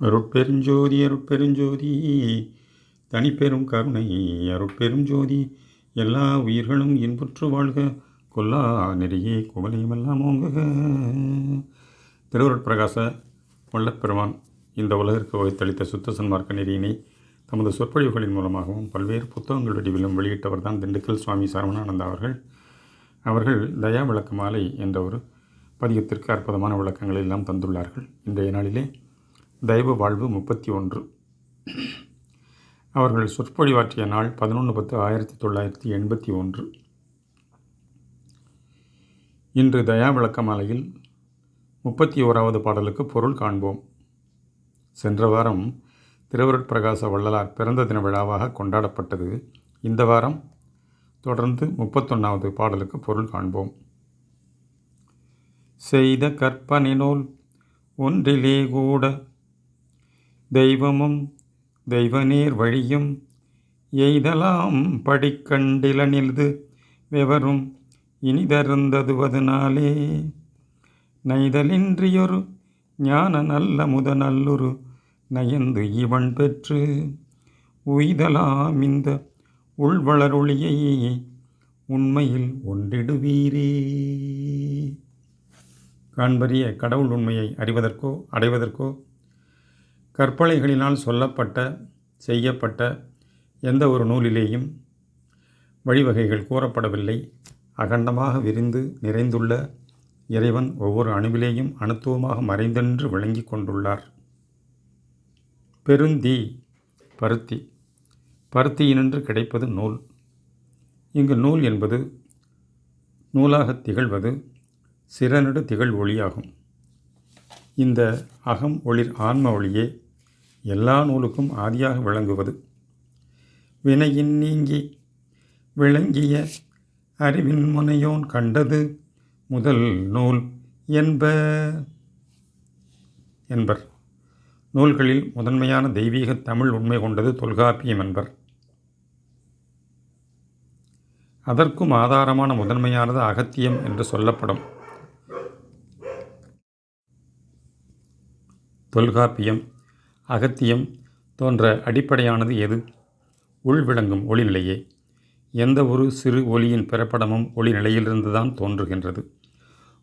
அருட்பெருஞ்சோதி அருட்பெருஞ்சோதி தனிப்பெரும் கருணை. அருட்பெரும் ஜோதி எல்லா உயிர்களும் இன்புற்று வாழ்க. கொல்லா நெறியே குவலையுமெல்லாம் ஓங்குக. திருவருட்பிரகாச வல்லப்பெருமான் இந்த உலகிற்கு வகுத்தளித்த சுத்த சன்மார்க்க நெறியினை தமது சொற்பொழிவுகளின் மூலமாகவும் பல்வேறு புத்தகங்கள் வடிவிலும் வெளியிட்டவர் தான் திண்டுக்கல் சுவாமி சரவணானந்தா அவர்கள். அவர்கள் தயா விளக்க மாலை என்ற ஒரு பதிகத்திற்கு அற்புதமான விளக்கங்களை எல்லாம் தந்துள்ளார்கள். இன்றைய நாளிலே தெய்வ வாழ்வு முப்பத்தி ஒன்று. அவர்கள் சொற்பொழிவாற்றிய நாள் பதினொன்று பத்து ஆயிரத்தி தொள்ளாயிரத்தி எண்பத்தி ஒன்று. இன்று தயா விளக்க மாலையில் முப்பத்தி ஓராவது பாடலுக்கு பொருள் காண்போம். சென்ற வாரம் திருவருட்பிரகாச வள்ளலார் பிறந்த தின விழாவாக கொண்டாடப்பட்டது. இந்த வாரம் தொடர்ந்து முப்பத்தொன்னாவது பாடலுக்கு பொருள் காண்போம். செய்த கற்பனை நூல் ஒன்றிலே கூட தெய்வமும் தெய்வநீர் வழியும் எய்தலாம் படிக்கண்டிலனில்து வெவரும் இனிதருந்ததுவதனாலே. நைதலின்றியொரு ஞான நல்ல முதநல்லுரு நயந்து இவன் பெற்று உய்தலாம் இந்த உள்வளருளியை உண்மையில் ஒன்றிடுவீரே. காண்பறிய கடவுள் உண்மையை அறிவதற்கோ அடைவதற்கோ கற்பனைகளினால் சொல்லப்பட்ட செய்யப்பட்ட எந்த ஒரு நூலிலேயும் வழிவகைகள் கூறப்படவில்லை. அகண்டமாக விரிந்து நிறைந்துள்ள இறைவன் ஒவ்வொரு அணுவிலேயும் அணுத்துவமாக மறைந்தென்று விளங்கி கொண்டுள்ளார். பெருந்தீ பருத்தி. பருத்தியினின்று கிடைப்பது நூல். இங்கு நூல் என்பது நூலாக திகழ்வது சிறநடு திகழ் ஒளியாகும். இந்த அகம் ஒளிர் ஆன்ம ஒளியே எல்லா நூலுக்கும் ஆதியாக விளங்குவது. வினையின் நீங்கி விளங்கிய அறிவின் முனையோன் கண்டது முதல் நூல் என்ப என்பர். நூல்களில் முதன்மையான தெய்வீக தமிழ் உண்மை கொண்டது தொல்காப்பியம் என்பர். அதற்கும் ஆதாரமான முதன்மையானது அகத்தியம் என்று சொல்லப்படும். தொல்காப்பியம். அகத்தியம் தோன்ற அடிப்படையானது எது? உள்விளங்கும் ஒளிநிலையே எந்த ஒரு சிறு ஒளியின் பிறப்படமும் ஒளிநிலையிலிருந்து தான் தோன்றுகின்றது.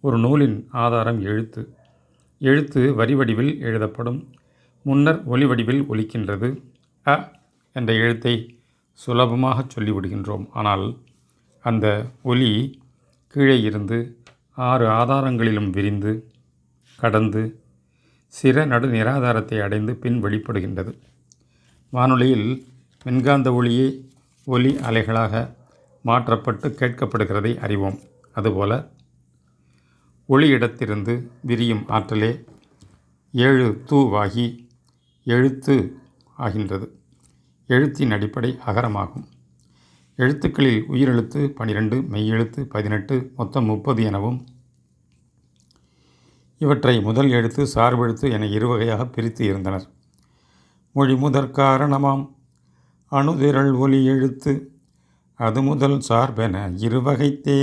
ஒரு நூலின் ஆதாரம் எழுத்து. எழுத்து வரி வடிவில் எழுதப்படும். முன்னர் ஒளி வடிவில் ஒலிக்கின்றது. அ என்ற எழுத்தை சுலபமாக சொல்லிவிடுகின்றோம். ஆனால் அந்த ஒலி கீழே இருந்து ஆறு ஆதாரங்களிலும் விரிந்து கடந்து சிற நடு நிராதாரத்தை அடைந்து பின் வெளிப்படுகின்றது. வானொலியில் மின்காந்த ஒளியே ஒலி அலைகளாக மாற்றப்பட்டு கேட்கப்படுகிறதை அறிவோம். அதுபோல ஒளியிடத்திலிருந்து விரியும் ஆற்றலே ஏழு தூவாகி எழுத்து ஆகின்றது. எழுத்தின் அடிப்படை அகரமாகும். எழுத்துக்களில் உயிரெழுத்து பனிரெண்டு மெய்யெழுத்து பதினெட்டு மொத்தம் முப்பது எனவும் இவற்றை முதல் எழுத்து சார்பெழுத்து என இருவகையாக பிரித்து இருந்தனர். மொழி முதற் காரணமாம். அணுதிரள் ஒலி எழுத்து அது முதல் சார்பென இருவகைத்தே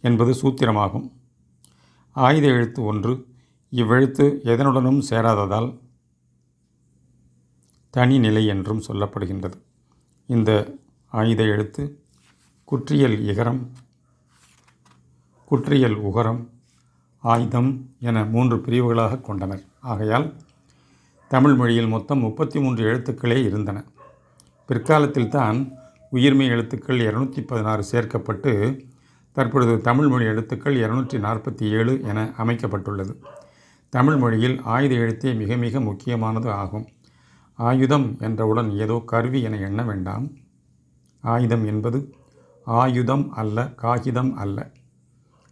என்பது சூத்திரமாகும். ஆயுத எழுத்து ஒன்று இவ்வெழுத்து எதனுடனும் சேராததால் தனிநிலை என்றும் சொல்லப்படுகின்றது. இந்த ஆயுத எழுத்து குற்றியல் இகரம் குற்றியல் உகரம் ஆயுதம் என மூன்று பிரிவுகளாக கொண்டனர். ஆகையால் தமிழ் மொழியில் மொத்தம் முப்பத்தி மூன்று எழுத்துக்களே இருந்தன. பிற்காலத்தில் தான் உயிர்மை எழுத்துக்கள் இரநூத்தி பதினாறு சேர்க்கப்பட்டு தற்பொழுது தமிழ் மொழி எழுத்துக்கள் இரநூற்றி நாற்பத்தி ஏழு என அமைக்கப்பட்டுள்ளது. தமிழ் மொழியில் ஆயுத எழுத்தே மிக மிக முக்கியமானது ஆகும். ஆயுதம் என்றவுடன் ஏதோ கருவி என எண்ண வேண்டாம். ஆயுதம் என்பது ஆயுதம் அல்ல காகிதம் அல்ல.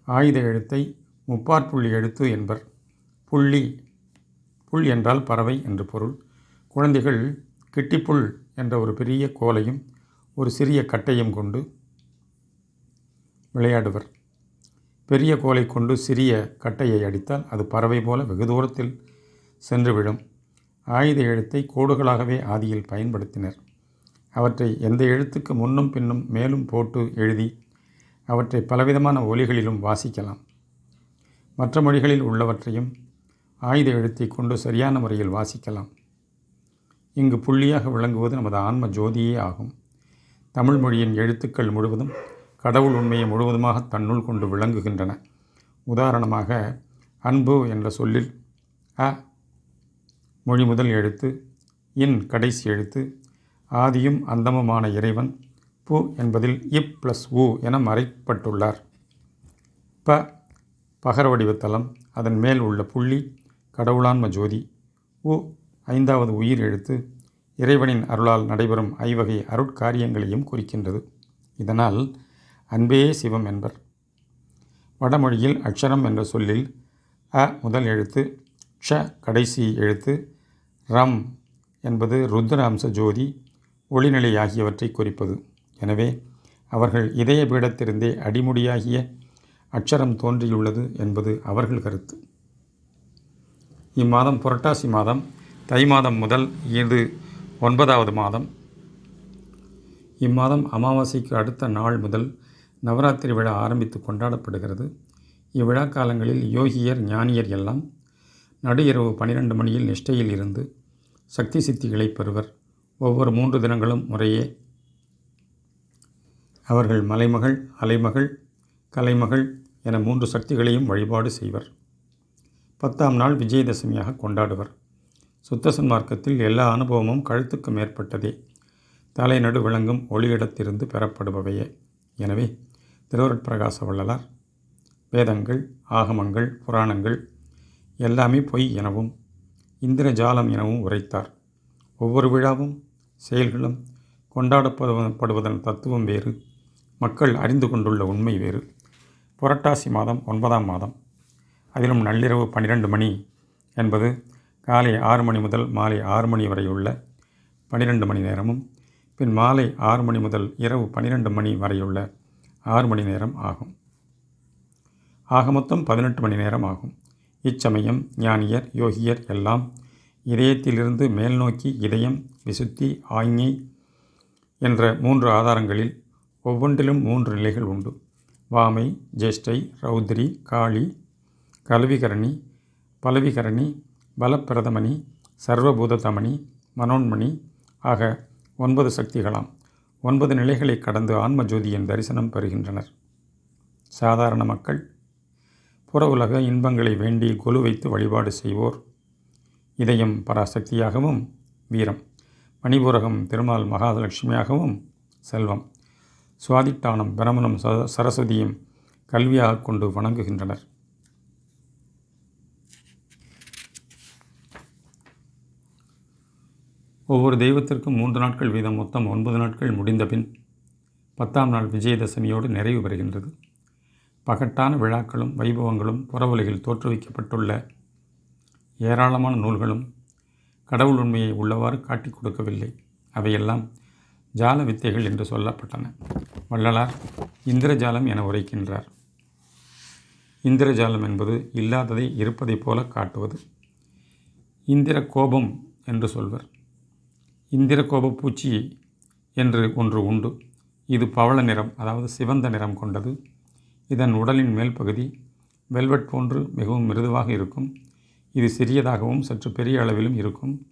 ஆயுத எழுத்தை முப்பாற்புள்ளி எழுத்து என்பர். புள்ளி புல் என்றால் பறவை என்று பொருள். குழந்தைகள் கிட்டிப்புல் என்ற ஒரு பெரிய கோலையும் ஒரு சிறிய கட்டையும் கொண்டு விளையாடுவர். பெரிய கோலை கொண்டு சிறிய கட்டையை அடித்தால் அது பறவை போல வெகு தூரத்தில் சென்றுவிடும் ஆயுத எழுத்தை கோடுகளாகவே ஆதியில் பயன்படுத்தினர். அவற்றை எந்த எழுத்துக்கு முன்னும் பின்னும் மேலும் போட்டு எழுதி அவற்றை பலவிதமான ஒலிகளிலும் வாசிக்கலாம். மற்ற மொழிகளில் உள்ளவற்றையும் ஆயுத எழுத்தை கொண்டு சரியான முறையில் வாசிக்கலாம். இங்கு புள்ளியாக விளங்குவது நமது ஆன்ம ஜோதியே ஆகும். தமிழ் மொழியின் எழுத்துக்கள் முழுவதும் கடவுள் உண்மையை முழுவதுமாக தன்னுள் கொண்டு விளங்குகின்றன. உதாரணமாக அன்பு என்ற சொல்லில் அ மொழி முதல் எழுத்து இன் கடைசி எழுத்து ஆதியும் அந்தமுமான இறைவன் பு என்பதில் இப் ப்ளஸ் உ என மறைப்பட்டுள்ளார். ப பகர வடிவத்தலம் அதன் மேல் உள்ள புள்ளி கடவுளான்ம ஜோதி. உ ஐந்தாவது உயிர் எழுத்து இறைவனின் அருளால் நடைபெறும் ஐவகை அருட்காரியங்களையும் குறிக்கின்றது. இதனால் அன்பே சிவம் என்பர். வடமொழியில் அக்ஷரம் என்ற சொல்லில் அ முதல் எழுத்து க்ஷ கடைசி எழுத்து ரம் என்பது ருத்ர அம்ச ஜோதி ஒளிநிலை ஆகியவற்றை குறிப்பது. எனவே அவர்கள் இதய பீடத்திலிருந்தே அடிமுடியாகிய அக்ஷரம் தோன்றியுள்ளது என்பது அவர்கள் கருத்து. இம்மாதம் புரட்டாசி மாதம் தை மாதம் முதல் இது ஒன்பதாவது மாதம். இம்மாதம் அமாவாசைக்கு அடுத்த நாள் முதல் நவராத்திரி விழா ஆரம்பித்து கொண்டாடப்படுகிறது. இவ்விழா காலங்களில் யோகியர் ஞானியர் எல்லாம் நடு இரவு பனிரெண்டு மணியில் நிஷ்டையில் இருந்து சக்தி சித்திகளை பெறுவர். ஒவ்வொரு மூன்று தினங்களும் முறையே அவர்கள் மலைமகள் அலைமகள் கலைமகள் என மூன்று சக்திகளையும் வழிபாடு செய்வர். பத்தாம் நாள் விஜயதசமியாக கொண்டாடுவர். சுத்த சன்மார்க்கத்தில் எல்லா அனுபவமும் கழுத்துக்கு மேற்பட்டதே. தலைநடு விளங்கும் ஒளியிடத்திலிருந்து பெறப்படுபவையே. எனவே திருவருட்பிரகாச வள்ளலார் வேதங்கள் ஆகமங்கள் புராணங்கள் எல்லாமே பொய் எனவும் இந்திரஜாலம் எனவும் உரைத்தார். ஒவ்வொரு விழாவும் செயல்களும் கொண்டாடப்படுவதன் தத்துவம் வேறு மக்கள் அறிந்து கொண்டுள்ள உண்மை வேறு. புரட்டாசி மாதம் ஒன்பதாம் மாதம். அதிலும் நள்ளிரவு பன்னிரெண்டு மணி என்பது காலை ஆறு மணி முதல் மாலை ஆறு மணி வரை உள்ள பன்னிரெண்டு மணி நேரமும் பின் மாலை ஆறு மணி முதல் இரவு பன்னிரெண்டு மணி வரையுள்ள ஆறு மணி நேரம் ஆகும். ஆக மொத்தம் பதினெட்டு மணி நேரம் ஆகும். இச்சமயம் ஞானியர் யோகியர் எல்லாம் இதயத்திலிருந்து மேல் நோக்கி இதயம் விசுத்தி ஆஞ்ஞை என்ற மூன்று ஆதாரங்களில் ஒவ்வொன்றிலும் மூன்று நிலைகள் உண்டு. வாமை ஜேஷ்டை ரௌத்ரி காளி கல்விகரணி பலவிகரணி பலப்பிரதமணி சர்வபூததமணி மனோன்மணி ஆக ஒன்பது சக்திகளாம். ஒன்பது நிலைகளை கடந்து ஆன்ம ஜோதியின் தரிசனம் பெறுகின்றனர். சாதாரண மக்கள் புற உலக இன்பங்களை வேண்டி கொலு வைத்து வழிபாடு செய்வோர் இதயம் பராசக்தியாகவும் வீரம் மணிபூரகம் திருமால் மகாலட்சுமியாகவும் செல்வம். சுவாதிட்டானம் பிரமனும் ச சரஸ்வதியும் கல்வியாக கொண்டு வணங்குகின்றனர். ஒவ்வொரு தெய்வத்திற்கும் மூன்று நாட்கள் வீதம் மொத்தம் ஒன்பது நாட்கள் முடிந்தபின் பத்தாம் நாள் விஜயதசமியோடு நிறைவு பெறுகின்றது. பகட்டான விழாக்களும் வைபவங்களும் புறவுலகில் தோற்றுவிக்கப்பட்டுள்ள ஏராளமான நூல்களும் கடவுள் உண்மையை உள்ளவாறு காட்டிக் கொடுக்கவில்லை. அவையெல்லாம் ஜால வித்தைகள் என்று சொல்லப்பட்டன. வள்ளலார் இந்திரஜாலம் என உரைக்கின்றார். இந்திரஜாலம் என்பது இல்லாததை இருப்பதைப் போல காட்டுவது. இந்திர கோபம் என்று சொல்வர். இந்திர கோப பூச்சி என்று ஒன்று உண்டு. இது பவள நிறம் அதாவது சிவந்த நிறம் கொண்டது. இதன் உடலின் மேல் பகுதி வெல்வெட் போன்று மிகவும் மிருதுவாக இருக்கும். இது சிறியதாகவும் சற்று பெரிய அளவிலும் இருக்கும்.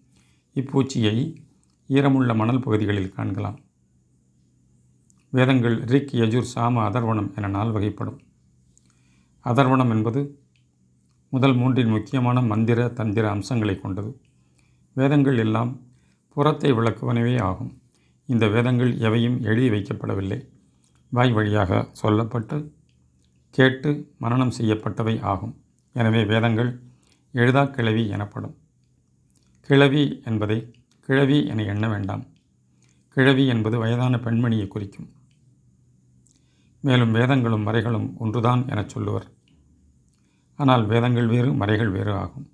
இப்பூச்சியை ஈரமுள்ள மணல் பகுதிகளில் காண்கலாம். வேதங்கள் ரிக் யஜூர் சாம அதர்வனம் என நாள் வகைப்படும். அதர்வணம் என்பது முதல் மூன்றின் முக்கியமான மந்திர தந்திர அம்சங்களை கொண்டது. வேதங்கள் எல்லாம் புறத்தை விளக்குவனவே ஆகும். இந்த வேதங்கள் எவையும் எழுதி வைக்கப்படவில்லை. வாய் வழியாக சொல்லப்பட்டு கேட்டு மரணம் செய்யப்பட்டவை ஆகும். எனவே வேதங்கள் எழுதா கிழவி எனப்படும். கிழவி என்பதை கிழவி என எண்ண வேண்டாம். கிழவி என்பது வயதான பெண்மணியை குறிக்கும். மேலும் வேதங்களும் மறைகளும் ஒன்றுதான் எனச் சொல்லுவர். ஆனால் வேதங்கள் வேறு மறைகள் வேறு ஆகும்.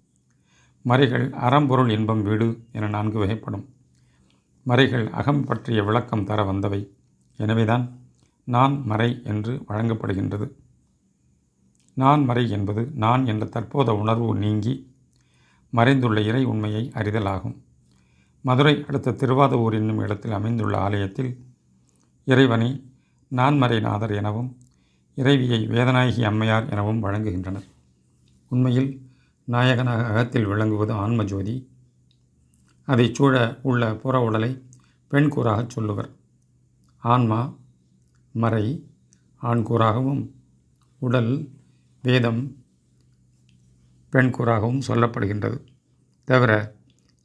மறைகள் அறம்பொருள் இன்பம் வீடு என நான்கு வகைப்படும். மறைகள் அகம் பற்றிய விளக்கம் தர வந்தவை. எனவேதான் நான் மறை என்று வழங்கப்படுகின்றது. நான் மறை என்பது நான் என்ற தற்போத உணர்வு நீங்கி மறைந்துள்ள இறை உண்மையை அறிதலாகும். மதுரை அடுத்த திருவாதூர் என்னும் இடத்தில் அமைந்துள்ள ஆலயத்தில் இறைவனை நான்மறைநாதர் எனவும் இறைவியை வேதநாயகி அம்மையார் எனவும் வழங்குகின்றனர். உண்மையில் நாயகனாக அகத்தில் விளங்குவது ஆன்ம ஜோதி அதைச் சூழ உள்ள புற உடலை பெண் கூறாகச் சொல்லுவர். ஆன்மா மறை ஆண்கூறாகவும் உடல் வேதம் பெண் கூறாகவும் சொல்லப்படுகின்றது. தவிர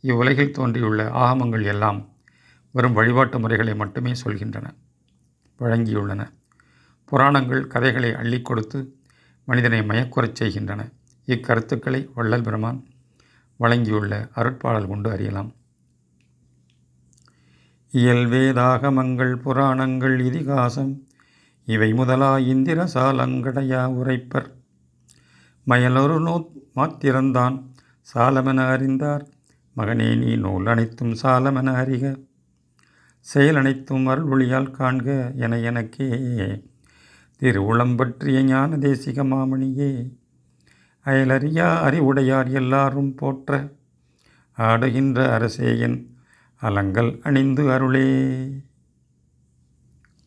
இவ்வுலகில் தோன்றியுள்ள ஆகமங்கள் எல்லாம் வெறும் வழிபாட்டு முறைகளை மட்டுமே சொல்கின்றன வழங்கியுள்ளன. புராணங்கள் கதைகளை அள்ளி கொடுத்து மனிதனை மயக்குறச் செய்கின்றன. இக்கருத்துக்களை வள்ளல் பெருமான் வழங்கியுள்ள அருட்பாடல் கொண்டு அறியலாம். இயல்வேதாகமங்கள் புராணங்கள் இதிகாசம் இவை முதலா இந்திர சாலங்கடையா உரைப்பர். மயலொரு நோ மாத்திரந்தான் சாலமென அறிந்தார். மகனே நீ நூல் அனைத்தும் சாலமென அறிக. செயல் அனைத்தும் அருள்வொழியால் காண்க என எனக்கே. திருவுளம் பற்றிய ஞான தேசிக மாமணியே அயலறியா அறிவுடையார் எல்லாரும் போற்ற. ஆடுகின்ற அரசேயன் அலங்கல் அணிந்து அருளே.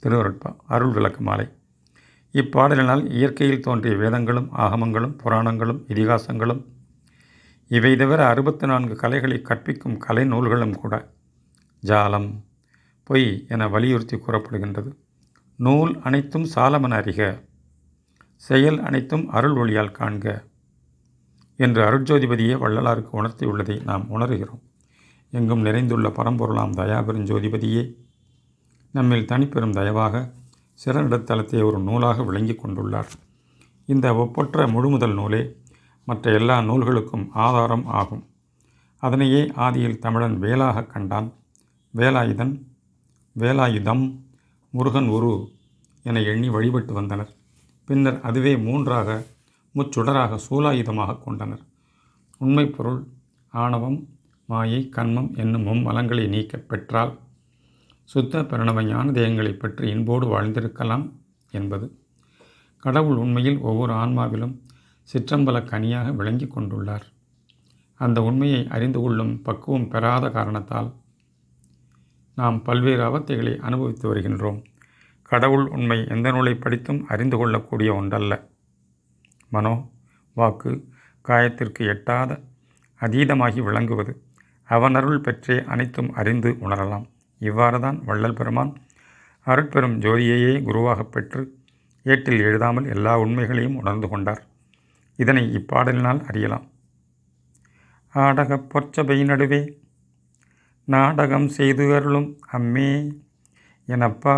திருவருட்பா அருள் விளக்கு மாலை. இப்பாடலினால் இயற்கையில் தோன்றிய வேதங்களும் ஆகமங்களும் புராணங்களும் இதிகாசங்களும் இவை தவிர அறுபத்தி நான்கு கலைகளை கற்பிக்கும் கலை நூல்களும் கூட. ஜாலம் பொய் என வலியுறுத்தி கூறப்படுகின்றது. நூல் அனைத்தும் சாலமன அறிக செயல் அனைத்தும் அருள் ஒளியால் காண்க என்று அருட்ஜோதிபதியே வள்ளலாருக்கு உணர்த்தியுள்ளதை நாம் உணர்கிறோம். எங்கும் நிறைந்துள்ள பரம்பொருளாம் தயாபெரும் ஜோதிபதியே நம்மில் தனிப்பெரும் தயவாக சிறனிடத்தலத்தை ஒரு நூலாக விளங்கி கொண்டுள்ளார். இந்த ஒப்பற்ற முழுமுதல் நூலே மற்ற எல்லா நூல்களுக்கும் ஆதாரம் ஆகும். அதனையே ஆதியில் தமிழன் வேலாக கண்டான். வேலாயுதன் வேலாயுதம் முருகன் உரு என எண்ணி வழிபட்டு வந்தனர். பின்னர் அதுவே மூன்றாக முச்சுடராக சூலாயுதமாக கொண்டனர். உண்மை பொருள் ஆணவம் மாயை கண்மம் என்னும் மும்மலங்களை நீக்க பெற்றால் சுத்த பிரணவ ஞான தேயங்களை பற்றி இன்போடு வாழ்ந்திருக்கலாம் என்பது. கடவுள் உண்மையில் ஒவ்வொரு ஆன்மாவிலும் சிற்றம்பல கனியாக விளங்கி கொண்டுள்ளார். அந்த உண்மையை அறிந்து கொள்ளும் பக்குவம் பெறாத காரணத்தால் நாம் பல்வேறு அவத்தைகளை அனுபவித்து வருகின்றோம். கடவுள் உண்மை எந்த நூலை படித்தும் அறிந்து கொள்ளக்கூடிய ஒன்றல்ல. மனோ வாக்கு காயத்திற்கு எட்டாத அதீதமாகி விளங்குவது அவனருள் பெற்றே அனைத்தும் அறிந்து உணரலாம். இவ்வாறு தான் வள்ளல் பெருமான் அருட்பெரும் ஜோதியையே குருவாகப் பெற்று ஏட்டில் எழுதாமல் எல்லா உண்மைகளையும் உணர்ந்து கொண்டார். இதனை இப்பாடலினால் அறியலாம். ஆடகப் பொற்சபை நடுவே நாடகம் செய்து அருளும் அம்மே எனப்பா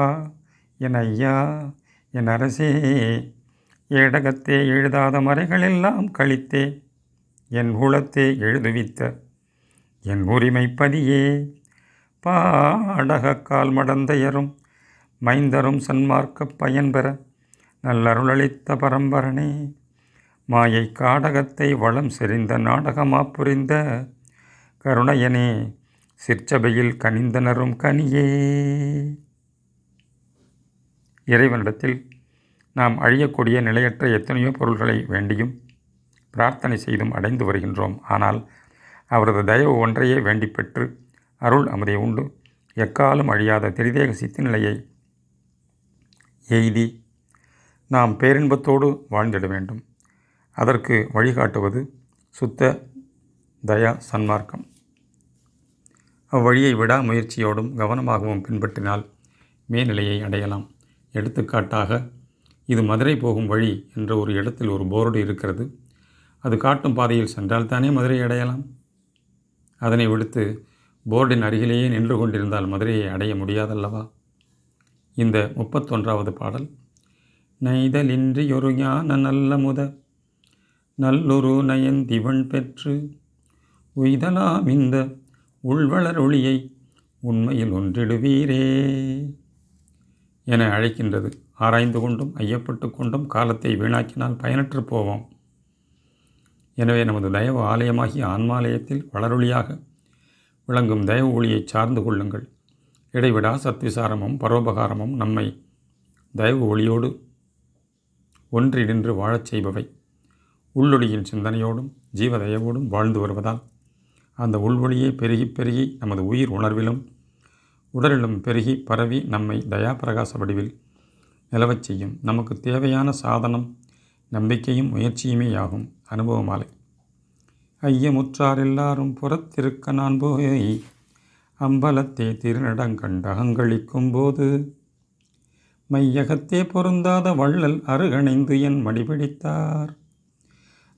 என் ஐயா என் அரசே ஏடகத்தே எழுதாத மறைகளெல்லாம் கழித்தே என் உளத்தே எழுதுவித்த என் உரிமைப்பதியே பாடகக்கால் மடந்தையரும் மைந்தரும் சன்மார்க்க பயன்பெற நல்லருளளித்த பரம்பரனே மாயை காடகத்தை வளம் செறிந்த நாடகமா புரிந்த கருணையனே சிற்சபையில் கனிந்தனரும் கனியே. இறைவனிடத்தில் நாம் அழியக்கூடிய நிலையற்ற எத்தனையோ பொருள்களை வேண்டியும் பிரார்த்தனை செய்தும் அடைந்து வருகின்றோம். ஆனால் அவரது தயவு ஒன்றையே வேண்டி பெற்று அருள் அமுதை உண்டு. எக்காலும் அழியாத திரிதேக சித்தி நிலையை எய்தி நாம் பேரின்பத்தோடு வாழ்ந்திட வேண்டும். அதற்கு வழிகாட்டுவது சுத்த தயா சன்மார்க்கம். அவ்வழியை விடா முயற்சியோடும் கவனமாகவும் பின்பற்றினால் மேல்நிலையை அடையலாம். எடுத்துக்காட்டாக இது மதுரை போகும் வழி என்ற ஒரு இடத்தில் ஒரு போர்டு இருக்கிறது. அது காட்டும் பாதையில் சென்றால் தானே மதுரை அடையலாம்? அதனை விடுத்து போர்டின் அருகிலேயே நின்று கொண்டிருந்தால் மதுரையை அடைய முடியாதல்லவா? இந்த முப்பத்தொன்றாவது பாடல் நெய்தலின்றி ஒரு ஞான நல்ல முத நல்லொரு நயந்திவன் பெற்று உய்தலாம் இந்த உள்வளர் ஒளியை உண்மையில் ஒன்றிடுவீரே என அழைக்கின்றது. ஆராய்ந்து கொண்டும் ஐயப்பட்டு கொண்டும் காலத்தை வீணாக்கினால் பயனற்று போவோம். எனவே நமது தயவு ஆலயமாகிய ஆன்மாலயத்தில் வளரொளியாக விளங்கும் தயவு ஒளியை சார்ந்து கொள்ளுங்கள். இடைவிடா சத்விசாரமும் பரோபகாரமும் நம்மை தயவு ஒளியோடு ஒன்றி நின்று வாழச் செய்பவை. உள்ளொளியின் சிந்தனையோடும் ஜீவதயவோடும் வாழ்ந்து வருவதால் அந்த உள்வொளியே பெருகி பெருகி நமது உயிர் உணர்விலும் உடலிலும் பெருகி பரவி நம்மை தயாபிரகாச வடிவில் நிலவச் செய்யும் நமக்கு தேவையான சாதனம் நம்பிக்கையும் முயற்சியுமே ஆகும் அனுபவமாலை. ஐயமுற்றார் எல்லாரும் புறத்திருக்க நான் போய் அம்பலத்தே திருநடங்கண்ட போது மையகத்தே பொருந்தாத வள்ளல் அருகணைந்து என் மடிபிடித்தார்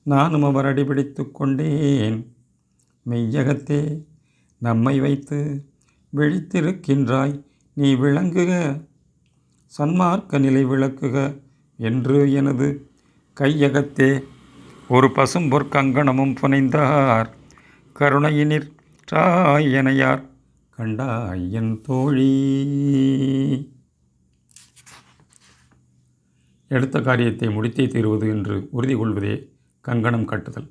நானும் அவர் அடிபிடித்து கொண்டேன். மெய்யகத்தே நம்மை வைத்து விழித்திருக்கின்றாய் நீ விளங்குக. சன்மார்க்க நிலை விளக்குக என்று எனது கையகத்தே ஒரு பசும்பொற்கங்கணமும் புனைந்தார். கருணையினிர் எனையார் கண்டாய் என் தோழி. எடுத்த காரியத்தை முடித்தே தீர்வது என்று உறுதி கொள்வதே கங்கணம் கட்டுதல்.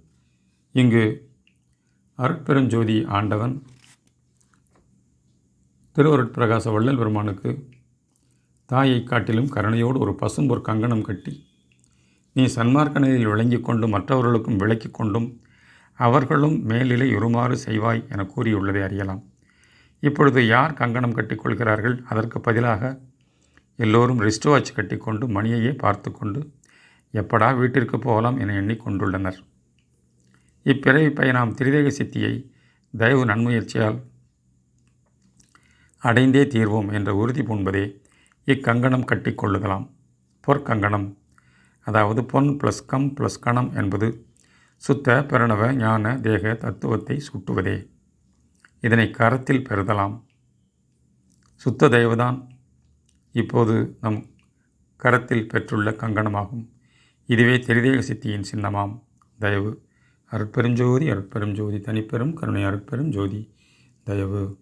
இங்கு அருட்பெருஞ்சோதி ஆண்டவன் திருவருட்பிரகாச வள்ளல் பெருமானுக்கு தாயை காட்டிலும் கருணையோடு ஒரு பசும்பொற் கங்கணம் கட்டி நீ சன்மார்க்கனையில் விளங்கி கொண்டு மற்றவர்களுக்கும் விளக்கி கொண்டும் அவர்களும் மேலிலை உருமாறு செய்வாய் என கூறியுள்ளதை அறியலாம். இப்பொழுது யார் கங்கணம் கட்டிக்கொள்கிறார்கள் அதற்கு பதிலாக எல்லோரும் ரிஸ்ட் வாட்ச் கட்டிக்கொண்டு மணியையே பார்த்து கொண்டு எப்படா வீட்டிற்கு போகலாம் என எண்ணிக்கொண்டுள்ளனர் இப்பிறவி பயணம் திரிதேக சித்தியை தயவு நன்முயற்சியால் அடைந்தே தீர்வோம் என்ற உறுதி பூண்பதே இக்கங்கணம் கட்டிக்கொள்ளுதலாம் பொற்கங்கணம் அதாவது பொன் ப்ளஸ் கம் ப்ளஸ் கணம் என்பது சுத்த பிரணவ ஞான தேக தத்துவத்தை சுட்டுவதே. இதனை கரத்தில் பெறுதலாம். சுத்த தெய்வதான் இப்போது நம் கரத்தில் பெற்றுள்ள கங்கணமாகும். இதுவே தெரிதேக சித்தியின் சின்னமாம். தயவு. அருட்பெருஞ்சோதி அருட்பெரும் ஜோதி தனிப்பெரும் கருணை அருட்பெரும் ஜோதி தயவு.